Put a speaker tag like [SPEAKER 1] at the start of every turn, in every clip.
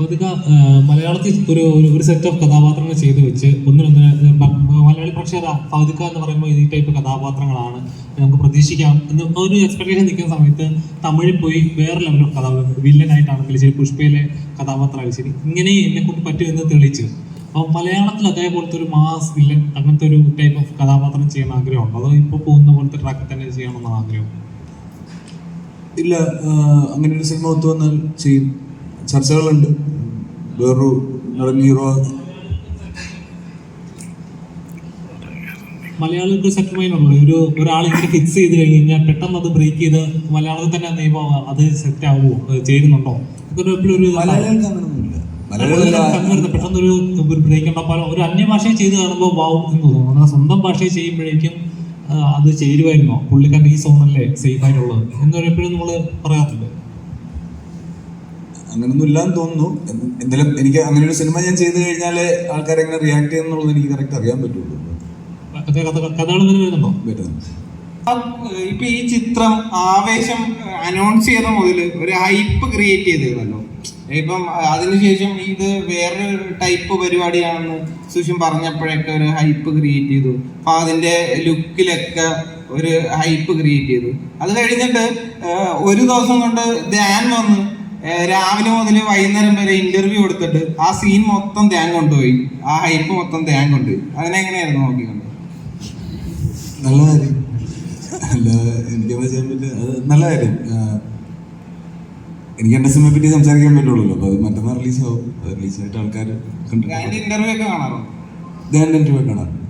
[SPEAKER 1] ഭൗതിക മലയാളത്തിൽ ഒരു ഒരു- സെറ്റ് ഓഫ് കഥാപാത്രങ്ങൾ ചെയ്തു വെച്ച് ഒന്നിനൊന്നിന് മലയാളി പ്രേക്ഷകർ ഭൗതിക എന്ന് പറയുമ്പോൾ ഈ ടൈപ്പ് കഥാപാത്രങ്ങളാണ് നമുക്ക് പ്രതീക്ഷിക്കാം എന്ന് ഒരു എക്സ്പെക്ടേഷൻ നിൽക്കുന്ന സമയത്ത് തമിഴിൽ പോയി വേറെ ലെവൽ ഓഫ് കഥാപാത്രം വില്ലനായിട്ടാണെങ്കിലും ശരി പുഷ്പയിലെ കഥാപാത്രമായാലും ശരി ഇങ്ങനെ എന്നെ കൊണ്ട് പറ്റുമെന്ന് തെളിയിച്ചു. അപ്പോൾ മലയാളത്തിൽ അതേപോലത്തെ ഒരു മാസ് വില്ലൻ അങ്ങനത്തെ ഒരു ടൈപ്പ് ഓഫ് കഥാപാത്രം ചെയ്യാൻ ആഗ്രഹമുണ്ടോ? അതോ ഇപ്പോൾ പോകുന്ന പോലത്തെ ട്രാക്കിൽ തന്നെ ചെയ്യണമെന്നാണ് ആഗ്രഹം
[SPEAKER 2] ഇല്ല അങ്ങനെ ഒരു സിനിമ ഒത്തു വന്നാൽ ചെയ്യും. ചർച്ചകളുണ്ട്. വേറൊരു ഹീറോ.
[SPEAKER 1] മലയാളികൾക്ക് ശക്തമായി ഉള്ളൂ ഒരു ഒരാൾ ഇങ്ങനെ ഫിക്സ് ചെയ്ത് കഴിഞ്ഞ് കഴിഞ്ഞാൽ പെട്ടെന്ന് അത് ബ്രേക്ക് ചെയ്ത് മലയാളത്തിൽ തന്നെ നീപ്പോ അത് സെറ്റ് ആവുമോ ചേരുന്നുണ്ടോ? ഇതൊരു എപ്പോഴും ഒരു
[SPEAKER 2] മലയാളികൾക്ക് അങ്ങനൊന്നുമില്ല. മലയാളികൾ
[SPEAKER 1] പെട്ടെന്ന് ഒരു ബ്രേക്ക് ഉണ്ടപ്പോൾ ഒരു അന്യഭാഷയെ ചെയ്ത് കാണുമ്പോൾ വാവും എന്ന് തോന്നുന്നു എന്നാൽ സ്വന്തം ഭാഷയെ ചെയ്യുമ്പോഴേക്കും അത് ചേരുമായിരുന്നോ. പുള്ളിക്കാരൻ ഈ സോണല്ലേ സേഫ് ആയിട്ടുള്ളത്. എന്ന് പറയുമ്പോഴും നമ്മൾ പറയാറുണ്ട്.
[SPEAKER 2] അങ്ങനൊന്നും ഇല്ലാന്ന് തോന്നുന്നു എന്തെങ്കിലും എനിക്ക് അങ്ങനെ ഒരു സിനിമ ഞാൻ ചെയ്തു കഴിഞ്ഞാൽ ആൾക്കാർ എങ്ങനെ റിയാക്ട് ചെയ്യുന്നുള്ളത് എനിക്ക് കറക്റ്റ് അറിയാൻ പറ്റുള്ളൂ.
[SPEAKER 3] ഇപ്പൊ ഈ ചിത്രം ആവേശം അനൗൺസ് ചെയ്ത മുതൽ ഒരു ഹൈപ്പ് ക്രിയേറ്റ് ചെയ്തിരുന്നല്ലോ ഇപ്പം അതിനുശേഷം ഇത് വേറൊരു ടൈപ്പ് പരിപാടിയാണെന്ന് സുഷിൻ പറഞ്ഞപ്പോഴൊക്കെ ഒരു ഹൈപ്പ് ക്രിയേറ്റ് ചെയ്തു. അപ്പൊ അതിന്റെ ലുക്കിലൊക്കെ ഒരു ഹൈപ്പ് ക്രിയേറ്റ് ചെയ്തു. അത് കഴിഞ്ഞിട്ട് ഒരു ദിവസം കൊണ്ട് ധ്യാൻ വന്ന് രാവിലെ മുതൽ വൈകുന്നേരം വരെ ഇന്റർവ്യൂ കൊടുത്തിട്ട് ആ സീൻ മൊത്തം ധ്യാൻ കൊണ്ടുപോയി. ആ ഹൈപ്പ് മൊത്തം ധ്യാൻ കൊണ്ടുപോയി അതിനെങ്ങനെയായിരുന്നു നോക്കിക്കൊണ്ട്?
[SPEAKER 2] നല്ല കാര്യം. അല്ല എനിക്കത് ചെയ്യാൻ പറ്റും അത് നല്ല കാര്യം. എനിക്ക് എന്റെ സിനിമയെ പറ്റി സംസാരിക്കാൻ പറ്റുള്ളൂ. അപ്പോൾ അത് മറ്റന്നാൾ റിലീസ് ആവും. റിലീസ് ആയിട്ട് ആൾക്കാർ
[SPEAKER 3] ഇന്റർവ്യൂ ഒക്കെ കാണാറുണ്ട്?
[SPEAKER 2] ധ്യാൻ ഇന്റർവ്യൂ കാണാം.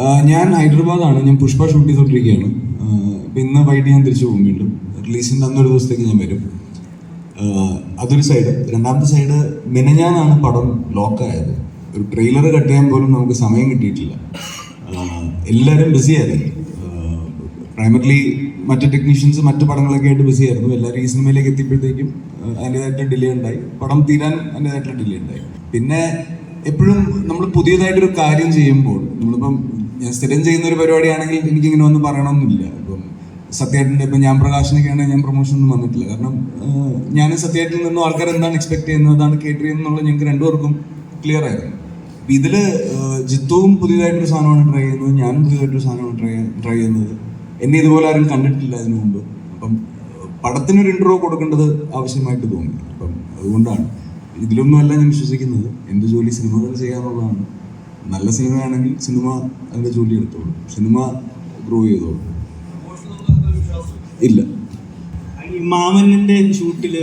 [SPEAKER 2] ആ, ഞാൻ ഹൈദരാബാദാണ്. ഞാൻ പുഷ്പ ഷൂട്ട് ചെയ്തുകൊണ്ടിരിക്കുകയാണ്. പിന്നെ ഇപ്പം ഇന്ന് വൈകിട്ട് ഞാൻ തിരിച്ചു പോകും വീണ്ടും. റിലീസിന്റെ അന്നൊരു ദിവസത്തേക്ക് ഞാൻ വരും. അതൊരു സൈഡ് രണ്ടാമത്തെ സൈഡ് മിനഞ്ഞാന്നാണ് പടം ലോക്കായത്. ഒരു ട്രെയിലർ കട്ട് ചെയ്യാൻ പോലും നമുക്ക് സമയം കിട്ടിയിട്ടില്ല. എല്ലാവരും ബിസി ആയിരുന്നു. പ്രൈമർലി മറ്റ് ടെക്നീഷ്യൻസ് മറ്റു പടങ്ങളൊക്കെ ആയിട്ട് ബിസി ആയിരുന്നു. എല്ലാവരും ഈ സിനിമയിലേക്ക് എത്തിയപ്പോഴത്തേക്കും അതിന്റെതായിട്ട് ഡിലേ ഉണ്ടായി. പടം തീരാൻ അതിന്റെതായിട്ടുള്ള ഡിലേ ഉണ്ടായി. പിന്നെ എപ്പോഴും നമ്മൾ പുതിയതായിട്ടൊരു കാര്യം ചെയ്യുമ്പോൾ നമ്മളിപ്പം ഞാൻ സ്ഥിരം ചെയ്യുന്ന ഒരു പരിപാടിയാണെങ്കിൽ എനിക്കിങ്ങനെ ഒന്നും പറയണമെന്നില്ല ഇപ്പം സത്യേട്ടന്റെ ഇപ്പം ഞാൻ പ്രകാശനൊക്കെയാണ് ഞാൻ പ്രൊമോഷൻ ഒന്നും വന്നിട്ടില്ല. കാരണം ഞാൻ സത്യേട്ടിൽ നിന്നും ആൾക്കാർ എന്താണ് എക്സ്പെക്ട് ചെയ്യുന്നത് അതാണ് കേട്ടിരിക്കുന്നുള്ള ഞങ്ങൾക്ക് രണ്ടുപേർക്കും ക്ലിയർ ആയിരുന്നു. അപ്പം ഇതിൽ ജിത്തുവും പുതിയതായിട്ടൊരു സാധനമാണ് ട്രൈ ചെയ്യുന്നത് ഞാനും പുതിയതായിട്ടൊരു സാധനമാണ് ട്രൈ ട്രൈ ചെയ്യുന്നത്. എന്നെ ഇതുപോലെ ആരും കണ്ടിട്ടില്ല അതിനു മുമ്പ്. അപ്പം പടത്തിനൊരു ഇൻട്രോ കൊടുക്കേണ്ടത് ആവശ്യമായിട്ട് തോന്നി. അപ്പം അതുകൊണ്ടാണ്. ഇതിലൊന്നുമല്ല ഞാൻ വിശ്വസിക്കുന്നത്. എന്റെ ജോലി സിനിമകൾ ചെയ്യാന്നുള്ളതാണ്. നല്ല സിനിമയാണെങ്കിൽ സിനിമ അതിന്റെ ജോലി എടുത്തോളൂ. സിനിമ ഗ്രോ ചെയ്തോളൂ. ഇല്ല.
[SPEAKER 4] ഈ മാമന്നന്റെ ഷൂട്ടിൽ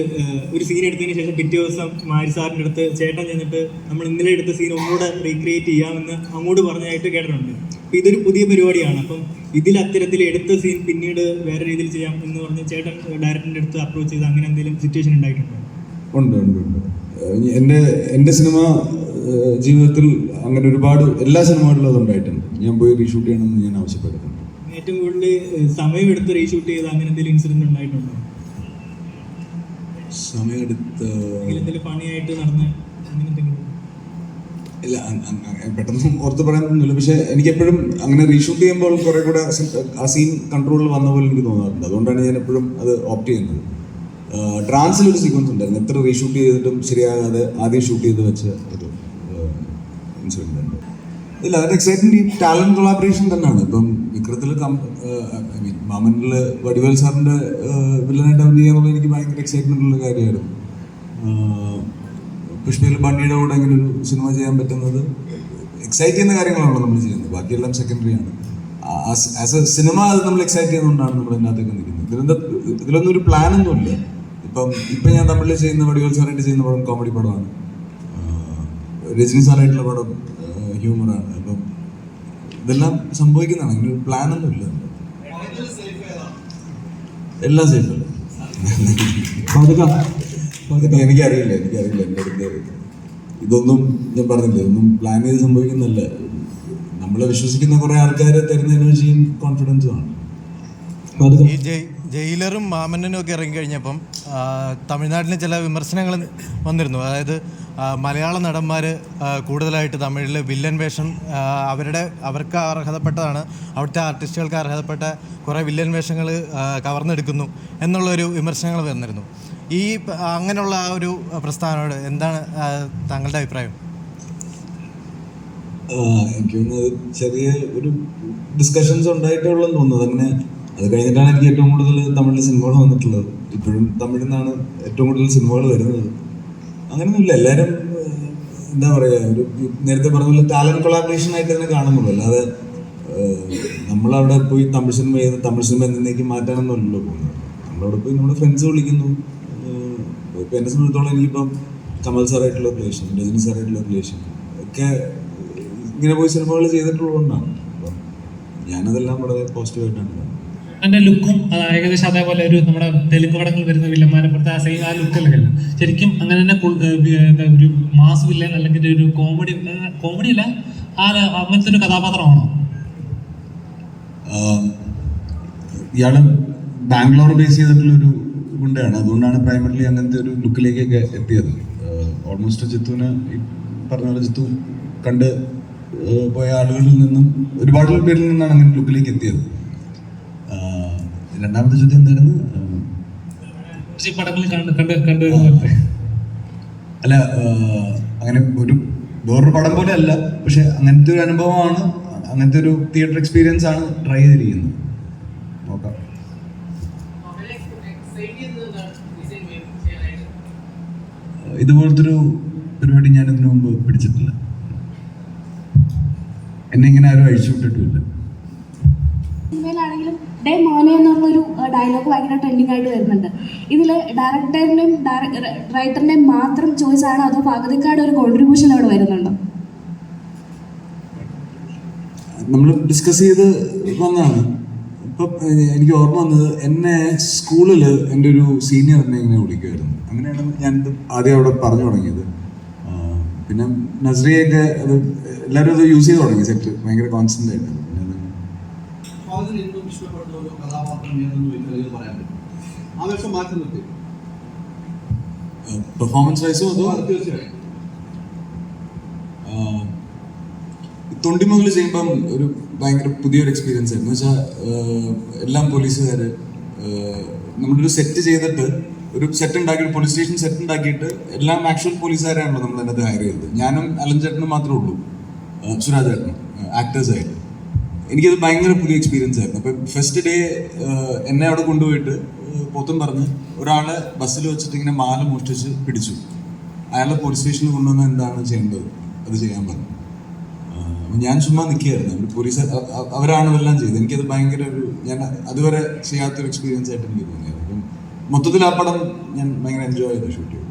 [SPEAKER 4] ഒരു സീൻ എടുത്തതിന് ശേഷം പിറ്റേ ദിവസം മാരി സാറിന്റെ അടുത്ത് ചേട്ടൻ ചെന്നിട്ട് നമ്മൾ ഇന്നലെ എടുത്ത സീൻ ഒന്നുകൂടെ റീക്രിയേറ്റ് ചെയ്യാമെന്ന് അങ്ങോട്ട് പറഞ്ഞതായിട്ട് കേട്ടിട്ടുണ്ട്. അപ്പൊ ഇതൊരു പുതിയ പരിപാടിയാണ്. അപ്പം ഇതിൽ അത്തരത്തിൽ എടുത്ത സീൻ പിന്നീട് വേറെ രീതിയിൽ ചെയ്യാം എന്ന് പറഞ്ഞ് ചേട്ടൻ ഡയറക്ടറിന്റെ അടുത്ത് അപ്രോച്ച് ചെയ്ത് അങ്ങനെ എന്തെങ്കിലും സിറ്റുവേഷൻ ഉണ്ടായിട്ടുണ്ടോ?
[SPEAKER 2] ഉണ്ട് ഉണ്ട് ഉണ്ട്. എന്റെ എന്റെ എന്റെ സിനിമ ജീവിതത്തിൽ അങ്ങനെ ഒരുപാട് എല്ലാ സിനിമകളിലും അതുണ്ടായിട്ടുണ്ട്. ഞാൻ പോയി റീഷൂട്ട് ചെയ്യണമെന്ന് ഞാൻ ആവശ്യപ്പെട്ടിട്ടുണ്ട്.
[SPEAKER 4] ഏറ്റവും കൂടുതൽ സമയമെടുത്ത് റീഷൂട്ട് ചെയ്ത് അങ്ങനെ എന്തെങ്കിലും ഇൻസിഡന്റ് ഉണ്ടായിട്ടുണ്ടോ?
[SPEAKER 2] സമയമെടുത്ത്
[SPEAKER 4] എന്തെങ്കിലും പണിയായിട്ട് നടന്ന അങ്ങനെ എന്തെങ്കിലും?
[SPEAKER 2] ഇല്ല പെട്ടെന്ന് ഓർത്ത് പറയാനൊന്നുമില്ല പക്ഷെ എനിക്ക് എപ്പോഴും അങ്ങനെ റീഷൂട്ട് ചെയ്യുമ്പോൾ കുറെ കൂടെ ആ സീൻ കൺട്രോളിൽ വന്ന പോലെ എനിക്ക് തോന്നാറുണ്ട്. അതുകൊണ്ടാണ് ഞാൻ എപ്പോഴും അത് ഓപ്റ്റ് ചെയ്യുന്നത്. ട്രാൻസിൽ ഒരു സീക്വൻസ് ഉണ്ടായിരുന്നു. എത്ര റീഷൂട്ട് ചെയ്തിട്ടും ശരിയാകാതെ ആദ്യം ഷൂട്ട് ചെയ്ത് വെച്ച ഒരു ഇൻസിഡന്റ് ഉണ്ട്. ഇല്ല അതിന്റെ എക്സൈറ്റ്മെന്റ് ഈ ടാലന്റ് കൊളാബറേഷൻ തന്നെയാണ്. ഇപ്പം വിക്രത്തിൽ ഐ മീൻ മാമനിൽ വടിവേൽ സാറിന്റെ വില്ലനായിട്ട് അഭിനയിക്കുക എന്നുള്ളത് എനിക്ക് ഭയങ്കര എക്സൈറ്റ്മെന്റ് ഉള്ള കാര്യമായിരുന്നു. പുഷ്പയിൽ ബണ്ണിയുടെ കൂടെ അങ്ങനെ ഒരു സിനിമ ചെയ്യാൻ പറ്റുന്നത് എക്സൈറ്റ് ചെയ്യുന്ന കാര്യങ്ങളാണല്ലോ നമ്മൾ ചെയ്യുന്നത്. ബാക്കിയെല്ലാം സെക്കൻഡറി ആണ്. ആസ് എ സിനിമ അത് നമ്മൾ എക്സൈറ്റ് ചെയ്യുന്നതുകൊണ്ടാണ് നമ്മൾ ഇതിനകത്തേക്ക് നിൽക്കുന്നത്. ഇതിലെന്താ ഇതിലൊന്നും ഒരു പ്ലാൻ ഒന്നുമില്ല ഇപ്പം ഇപ്പം ഞാൻ തമിഴിൽ ചെയ്യുന്ന വടിവേൽ സാറായിട്ട് ചെയ്യുന്ന പടം കോമഡി പടമാണ്. രജനി സാറായിട്ടുള്ള പടം ഹ്യൂമറാണ് അപ്പം ഇതെല്ലാം സംഭവിക്കുന്നതാണ്. ഇങ്ങനെ ഒരു പ്ലാൻ ഒന്നും ഇല്ല. എല്ലാം സേഫ് അല്ലേ എനിക്കറിയില്ല എനിക്കറിയില്ല എന്റെ അടുത്ത് ഇതൊന്നും ഞാൻ പറഞ്ഞില്ല ഇതൊന്നും പ്ലാൻ ചെയ്ത് സംഭവിക്കുന്നല്ല നമ്മളെ വിശ്വസിക്കുന്ന കുറേ ആൾക്കാർ തരുന്ന എനർജിയും കോൺഫിഡൻസും ആണ്.
[SPEAKER 5] ഈ ജയ് ജയിലറും മാമന്നനും ഒക്കെ ഇറങ്ങിക്കഴിഞ്ഞപ്പം തമിഴ്നാട്ടിലെ ചില വിമർശനങ്ങൾ വന്നിരുന്നു. അതായത് മലയാള നടന്മാർ കൂടുതലായിട്ട് തമിഴിൽ വില്ലൻ വേഷം അവരുടെ അവർക്ക് അർഹതപ്പെട്ടതാണ്. അവിടുത്തെ ആർട്ടിസ്റ്റുകൾക്ക് അർഹതപ്പെട്ട കുറേ വില്ലൻ വേഷങ്ങൾ കവർന്നെടുക്കുന്നു എന്നുള്ളൊരു വിമർശനങ്ങൾ വന്നിരുന്നു. ഈ അങ്ങനെയുള്ള ആ ഒരു പ്രസ്ഥാനോട് എന്താണ് താങ്കളുടെ അഭിപ്രായം?
[SPEAKER 2] എനിക്ക് തോന്നുന്നത് ചെറിയ ഒരു ഡിസ്കഷൻസ് ഉണ്ടായിട്ടുള്ളതെന്ന് തോന്നുന്നു. അങ്ങനെ അത് കഴിഞ്ഞിട്ടാണ് എനിക്ക് ഏറ്റവും കൂടുതൽ തമിഴിൽ സിനിമകൾ വന്നിട്ടുള്ളത്. ഇപ്പോഴും തമിഴിൽ നിന്നാണ് ഏറ്റവും കൂടുതൽ സിനിമകൾ വരുന്നത്. അങ്ങനെയൊന്നുമില്ല. എല്ലാവരും എന്താ പറയുക ഒരു നേരത്തെ പറഞ്ഞ പോലെ ടാലന്റ് കൊളാബറേഷൻ ആയിട്ട് തന്നെ കാണുന്നുള്ളൂ. അല്ലാതെ നമ്മളവിടെ പോയി തമിഴ് സിനിമ ചെയ്ത് തമിഴ് സിനിമ എന്നേക്ക് മാറ്റാനൊന്നുമല്ലല്ലോ പോകുന്നത്. നമ്മളവിടെ പോയി നമ്മുടെ ഫ്രണ്ട്സ് വിളിക്കുന്നു. ഇപ്പോൾ ഇപ്പം എന്നെ സംബന്ധിച്ചോളം എനിക്കിപ്പം കമൽ സാറായിട്ടുള്ള റിലേഷൻ രജനി സാറായിട്ടുള്ള റിലേഷൻ ഒക്കെ ഇങ്ങനെ പോയി സിനിമകൾ ചെയ്തിട്ടുള്ളതുകൊണ്ടാണ്. അപ്പം ഞാനതെല്ലാം വളരെ പോസിറ്റീവായിട്ടാണ് കാണുന്നത്
[SPEAKER 1] എന്റെ ലുക്കും ഏകദേശം അതേപോലെ ഒരു നമ്മുടെ തെലുങ്ക് പടങ്ങൾ വരുന്ന വില്ലന്മാരെ പുറത്തെ ആ സെയിം ആ ലുക്കല്ല ശരിക്കും അങ്ങനെ തന്നെ ഒരു മാസ് വില്ലൻ അല്ലെങ്കിൽ ഒരു കോമഡി കോമഡി അല്ല ആ അങ്ങനത്തെ ഒരു കഥാപാത്രമാണോ?
[SPEAKER 2] ഇയാൾ ബാംഗ്ലൂർ ബേസ് ചെയ്തിട്ടുള്ള ഒരു ഗുണ്ടയാണ്. അതുകൊണ്ടാണ് പ്രൈമറിലി അങ്ങനത്തെ ഒരു ലുക്കിലേക്കൊക്കെ എത്തിയത്. ഓൾമോസ്റ്റ് ജിത്തുവിന് പറഞ്ഞ പോലെ ജിത്തു കണ്ട് പോയ ആളുകളിൽ നിന്നും ഒരുപാട് പേരിൽ നിന്നാണ് അങ്ങനെ ലുക്കിലേക്ക് എത്തിയത്. രണ്ടാമത്തെ ചോദ്യം എന്തായിരുന്നു അല്ല അങ്ങനെ ഒരു വേറൊരു പടം പോലെ അല്ല പക്ഷെ അങ്ങനത്തെ ഒരു അനുഭവമാണ് അങ്ങനത്തെ ഒരു തിയേറ്റർ എക്സ്പീരിയൻസ് ആണ് ട്രൈ ചെയ്തിരിക്കുന്നത്. നോക്കാം. ഇതുപോലത്തെ ഒരു പരിപാടി ഞാൻ ഇതിനു മുമ്പ് പിടിച്ചിട്ടില്ല. എന്നെ ഇങ്ങനെ ആരും അഴിച്ചു വിട്ടിട്ടുമില്ല.
[SPEAKER 6] ഡേ മോനെ എന്നുള്ളൊരു ഡയലോഗ് ഭയങ്കര ട്രെൻഡിങ് ആയിട്ട് വരുന്നുണ്ട്. ഇതിൽ ഡയറക്ടറിന്റെയും റൈറ്ററിന്റെയും മാത്രം ചോയ്സ് ആണ്. അതോ പകുതിക്കാട് ഒരു കോൺട്രിബ്യൂഷൻ അവിടെ വരുന്നുണ്ടോ?
[SPEAKER 2] നമ്മൾ ഡിസ്കസ് ചെയ്ത് വന്നതാണ്. ഇപ്പം എനിക്ക് ഓർമ്മ വന്നത് എന്നെ സ്കൂളിൽ എന്റെ ഒരു സീനിയർ എന്നെ ഇങ്ങനെ വിളിക്കുമായിരുന്നു അങ്ങനെയാണ് ഞാൻ ആദ്യം അവിടെ പറഞ്ഞു തുടങ്ങിയത്. പിന്നെ നസ്രിയൊക്കെ അത് എല്ലാവരും അത് യൂസ് ചെയ്ത് തുടങ്ങി. സെറ്റ് ഭയങ്കര കോൺസ്റ്റന്റ് ആയിട്ട്. പിന്നെ
[SPEAKER 7] ഒരു കഥാപാത്രം ഏതെന്ന് ചോദിച്ചാൽ പറയാൻ പറ്റും ആവേശം മാറ്റി നിർത്തി.
[SPEAKER 2] പെർഫോമൻസ് വൈസോ അതോ?
[SPEAKER 7] തീർച്ചയായും.
[SPEAKER 2] ആഹ് തൊണ്ടിമുതൽ ചെയ്യുമ്പം ഒരു ഭയങ്കര പുതിയൊരു എക്സ്പീരിയൻസ് ആയിരുന്നു. വെച്ചാൽ എല്ലാം പോലീസുകാർ നമ്മളൊരു സെറ്റ് ചെയ്തിട്ട് ഒരു സെറ്റ് ഉണ്ടാക്കിയിട്ട് പോലീസ് സ്റ്റേഷൻ സെറ്റ് ഉണ്ടാക്കിയിട്ട് എല്ലാം ആക്ച്വൽ പോലീസുകാരാണല്ലോ നമ്മൾ അതിനകത്ത് ഹയർ ചെയ്തത്. ഞാനും അലൻ ചേട്ടനും മാത്രമേ ഉള്ളൂ. ആഹ് സുരാജ് ചേട്ടനും ആക്ടേഴ്സായിട്ട് എനിക്കത് ഭയങ്കര പുതിയ എക്സ്പീരിയൻസ് ആയിരുന്നു. അപ്പം ഫസ്റ്റ് ഡേ എന്നെ അവിടെ കൊണ്ടുപോയിട്ട് പൊത്തം പറഞ്ഞ് ഒരാളെ ബസ്സിൽ വെച്ചിട്ട് ഇങ്ങനെ മാല മോഷ്ടിച്ച് പിടിച്ചു. അയാളെ പോലീസ് സ്റ്റേഷനിൽ കൊണ്ടുവന്ന് എന്താണ് ചെയ്യേണ്ടത്? അത് ചെയ്യാൻ പറഞ്ഞു. ഞാൻ ചുമ്മാ നിൽക്കുകയായിരുന്നു. അവർ പോലീസ് അവരാണ് എല്ലാം ചെയ്തത്. എനിക്കത് ഭയങ്കര ഒരു ഞാൻ അതുവരെ ചെയ്യാത്തൊരു എക്സ്പീരിയൻസ് ആയിട്ട് എനിക്ക് തോന്നിയത് അപ്പം മൊത്തത്തിൽ ആ പടം ഞാൻ ഭയങ്കര എൻജോയ് ചെയ്തു ഷൂട്ട് ചെയ്തു.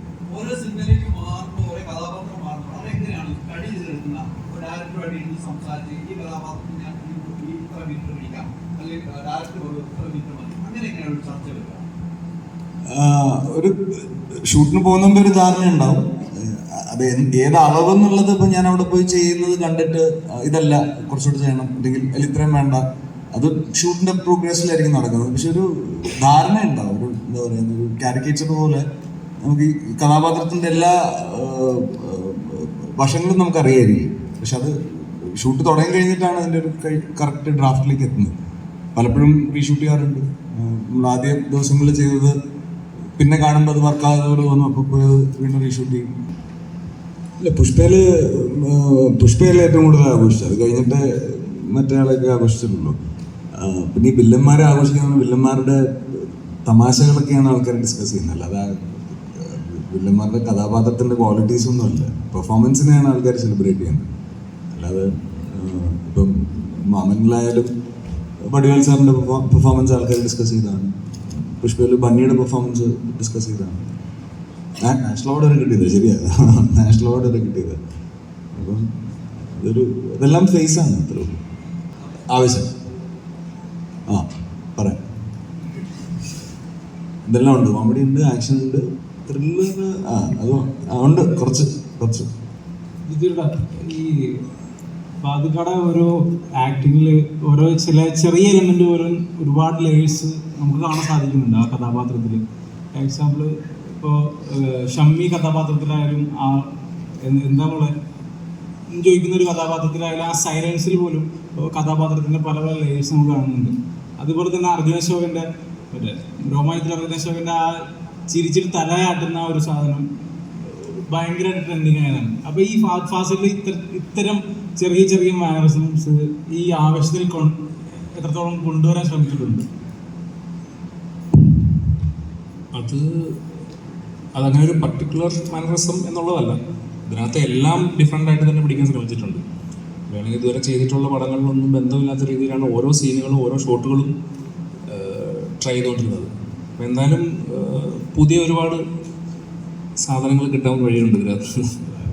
[SPEAKER 7] സംസാരിച്ച് ഒരു ഒരു
[SPEAKER 2] ഷൂട്ടിന് പോകുന്നതിന്റെ ഒരു ധാരണ ഉണ്ടാവും. അത് ഏത് അളവെന്നുള്ളത് ഇപ്പം ഞാൻ അവിടെ പോയി ചെയ്യുന്നത് കണ്ടിട്ട് ഇതല്ല കുറച്ചുകൂടി ചെയ്യണം. അല്ലെങ്കിൽ അതിൽ ഇത്രയും വേണ്ട. അത് ഷൂട്ടിന്റെ പ്രോഗ്രസ്സിലായിരിക്കും നടക്കുന്നത്. പക്ഷെ ഒരു ധാരണ ഉണ്ടാവും. ഒരു എന്താ പറയുക ഒരു കാരിക്കേച്ചർ പോലെ നമുക്ക് ഈ കഥാപാത്രത്തിന്റെ എല്ലാ വശങ്ങളും നമുക്ക് അറിയായിരിക്കും പക്ഷെ അത് ഷൂട്ട് തുടങ്ങി കഴിഞ്ഞിട്ടാണ് അതിന്റെ ഒരു കറക്റ്റ് ഡ്രാഫ്റ്റിലേക്ക് എത്തുന്നത്. പലപ്പോഴും റീഷൂട്ട് ചെയ്യാറുണ്ട്. നമ്മൾ ആദ്യ ദിവസങ്ങളിൽ ചെയ്തത് പിന്നെ കാണുമ്പോൾ അത് വർക്കാകാതെ വന്നു അപ്പോൾ വീണ്ടും റീഷൂട്ട് ചെയ്യും. അല്ല പുഷ്പയിൽ പുഷ്പയിലെ ഏറ്റവും കൂടുതൽ ആഘോഷിച്ചത്. അത് കഴിഞ്ഞിട്ട് മറ്റേ ആളൊക്കെ ആഘോഷിച്ചിട്ടുള്ളൂ. പിന്നെ ഈ വില്ലന്മാരെ ആഘോഷിക്കുന്ന വില്ലന്മാരുടെ തമാശകളൊക്കെയാണ് ആൾക്കാർ ഡിസ്കസ് ചെയ്യുന്നത്. അല്ലാതെ വില്ലന്മാരുടെ കഥാപാത്രത്തിന്റെ ക്വാളിറ്റീസ് ഒന്നും അല്ല പെർഫോമൻസിനെയാണ് ആൾക്കാർ സെലിബ്രേറ്റ് ചെയ്യുന്നത്. അല്ലാതെ ഇപ്പം മാമനിലായാലും വടിവേൽ സാറിന്റെ പെർഫോമൻസ് ആൾക്കാർ ഡിസ്കസ് ചെയ്താണ് പുഷ്പയിൽ ബണ്ണിയുടെ പെർഫോമൻസ് ഡിസ്കസ് ചെയ്താണ് ഞാൻ നാഷണൽ അവാർഡ് വരെ കിട്ടിയത് ശരിയാണ് നാഷണൽ അവാർഡ് വരെ കിട്ടിയത്. അപ്പം ഇതൊരു ഇതെല്ലാം ഫേസ് ആണ് അത്രേ ഉള്ളൂ. ആവശ്യം ആ പറയാം. ഇതെല്ലാം ഉണ്ട്. കോമഡി ഉണ്ട് ആക്ഷൻ ഉണ്ട് ത്രില്ലർ ആ അത് ഉണ്ട്. കുറച്ച് കുറച്ച്.
[SPEAKER 8] ഇതിലുള്ള ഈ പാതുക്കട ഓരോ ആക്ടിങ്ങിൽ ഓരോ ചില ചെറിയ എലിമെന്റ് ഓരോ ഒരുപാട് ലേയേഴ്സ് നമുക്ക് കാണാൻ സാധിക്കുന്നുണ്ട് ആ കഥാപാത്രത്തിൽ എക്സാമ്പിൾ ഇപ്പോ ഷമ്മി കഥാപാത്രത്തിലായാലും ആ എന്ത് പോലെ ചോദിക്കുന്ന ഒരു കഥാപാത്രത്തിലായാലും ആ സൈലൻസിൽ പോലും കഥാപാത്രത്തിന്റെ പല പല ലേയേഴ്സ് നമുക്ക് കാണുന്നുണ്ട്. അതുപോലെ തന്നെ അർജുന അശോകന്റെ മറ്റേ രോമായത്തിൽ അർജുന ആ ചിരിച്ചിട്ട് തലയാട്ടുന്ന ആ ഒരു സാധനം ഭയങ്കര ട്രെൻഡിങ് ആയതാണ്. അപ്പൊ ഈ ഫാസ്റ്റ് ഫാസിൽ ഇത്ര ഇത്തരം ചെറിയ ചെറിയ മാനറിസംസ് ഈ ആവശ്യത്തിൽ എത്രത്തോളം കൊണ്ടുവരാൻ ശ്രമിച്ചിട്ടുണ്ട്?
[SPEAKER 9] അത് അതങ്ങനെ ഒരു പർട്ടിക്കുലർ മാനറിസം എന്നുള്ളതല്ല. ഇതിനകത്ത് എല്ലാം ഡിഫറെന്റ് ആയിട്ട് തന്നെ പിടിക്കാൻ ശ്രമിച്ചിട്ടുണ്ട്. വേണമെങ്കിൽ ഇതുവരെ ചെയ്തിട്ടുള്ള പടങ്ങളിലൊന്നും ബന്ധമില്ലാത്ത രീതിയിലാണ് ഓരോ സീനുകളും ഓരോ ഷോട്ടുകളും ട്രൈ ചെയ്തുകൊണ്ടിരുന്നത്. അപ്പോൾ എന്തായാലും പുതിയ ഒരുപാട് സാധനങ്ങൾ കിട്ടാൻ വഴിയുണ്ട് ഇതിനകത്ത്.